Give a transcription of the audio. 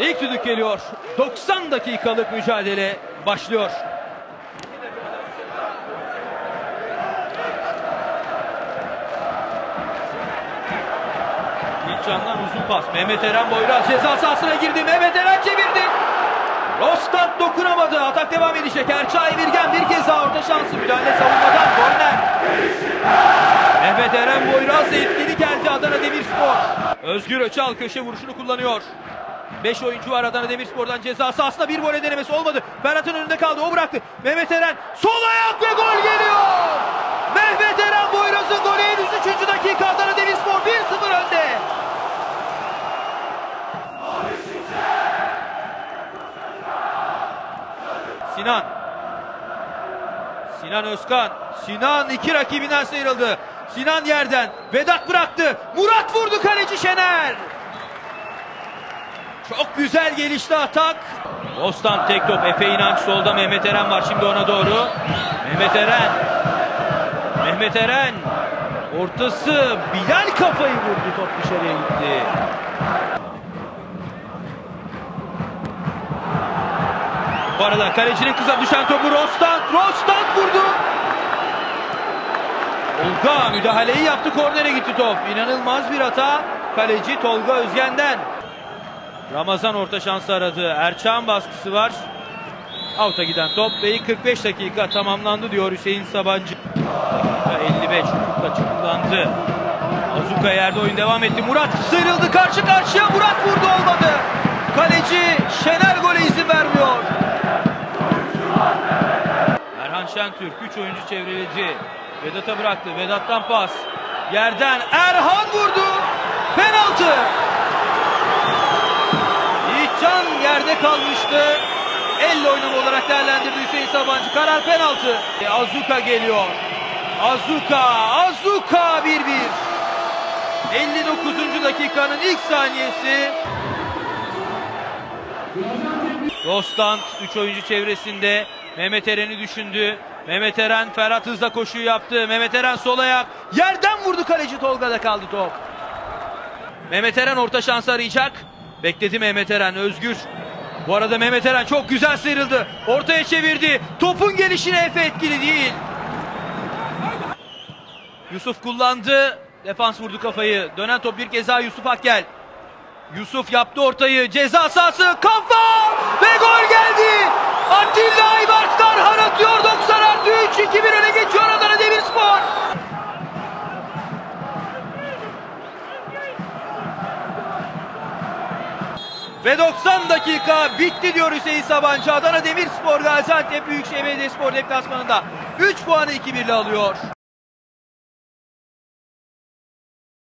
İlk düdük geliyor. 90 dakikalık mücadele başlıyor. İlkcan'dan uzun pas. Mehmet Eren Boyraz ceza sahasına girdi. Mehmet Eren çevirdi. Rostat dokunamadı. Atak devam edecek. Erçay Virgen bir kez daha orta şansı. Müdahale savunmadan. Korner. Mehmet Eren Boyraz da etkili geldi Adana Demirspor. Özgür Öçal köşe vuruşunu kullanıyor. 5 oyuncu var Adana Demirspor'dan ceza sahasında bir voley denemesi olmadı. Ferhat'ın önünde kaldı o bıraktı. Mehmet Eren sol ayak ve gol geliyor. Mehmet Eren Boyraz'ın golü henüz 3. dakika Adana Demirspor 1-0 önde. Sinan. Sinan Özkan. Sinan iki rakibinden sıyrıldı. Sinan yerden. Vedat bıraktı. Murat vurdu kaleci Şener. Çok güzel gelişti atak. Bostan tek top. Efe İnanç solda. Mehmet Eren var şimdi ona doğru. Mehmet Eren. Mehmet Eren. Ortası. Bilal kafayı vurdu. Top dışarıya gitti. Bu arada kalecinin kıza düşen topu Rostant. Rostant vurdu. Tolga müdahaleyi yaptı. Kornere gitti top. İnanılmaz bir hata. Kaleci Tolga Özgen'den. Ramazan orta şansı aradı. Erçağ'ın baskısı var. Out'a giden top ve ilk 45 dakika tamamlandı diyor Hüseyin Sabancı. Dakika 55 Ufuk açı kullandı. Azuka yerde oyun devam etti. Murat sıyrıldı karşı karşıya. Murat vurdu olmadı. Kaleci Şener gole izin vermiyor. Erhan Şentürk 3 oyuncu çevreledi. Vedat'a bıraktı. Vedat'tan pas. Yerden Erhan vurdu. Penaltı. Kalmıştı. Elle oynama olarak değerlendirdi Hüseyin Sabancı. Karar penaltı. E, Azuka geliyor. Azuka, Azuka 1-1. 59. dakikanın ilk saniyesi. Rostant 3 oyuncu çevresinde Mehmet Eren'i düşündü. Mehmet Eren Ferhat hızla koşuyu yaptı. Mehmet Eren sol ayak. Yerden vurdu kaleci Tolga'da kaldı top. Mehmet Eren orta şansı arayacak. Bekledi Mehmet Eren. Özgür. Bu arada Mehmet Eren çok güzel sıyrıldı. Ortaya çevirdi. Topun gelişine Efe etkili değil. Yusuf kullandı. Defans vurdu kafayı. Dönen top bir kez daha Yusuf Akgel. Yusuf yaptı ortayı. Ceza sahası. Kafa! Ve gol Ve 90 dakika bitti diyor Hüseyin Sabancı. Adana Demirspor Gaziantep Büyükşehir Belediyespor deplasmanında 3 puanı 2-1 ile alıyor.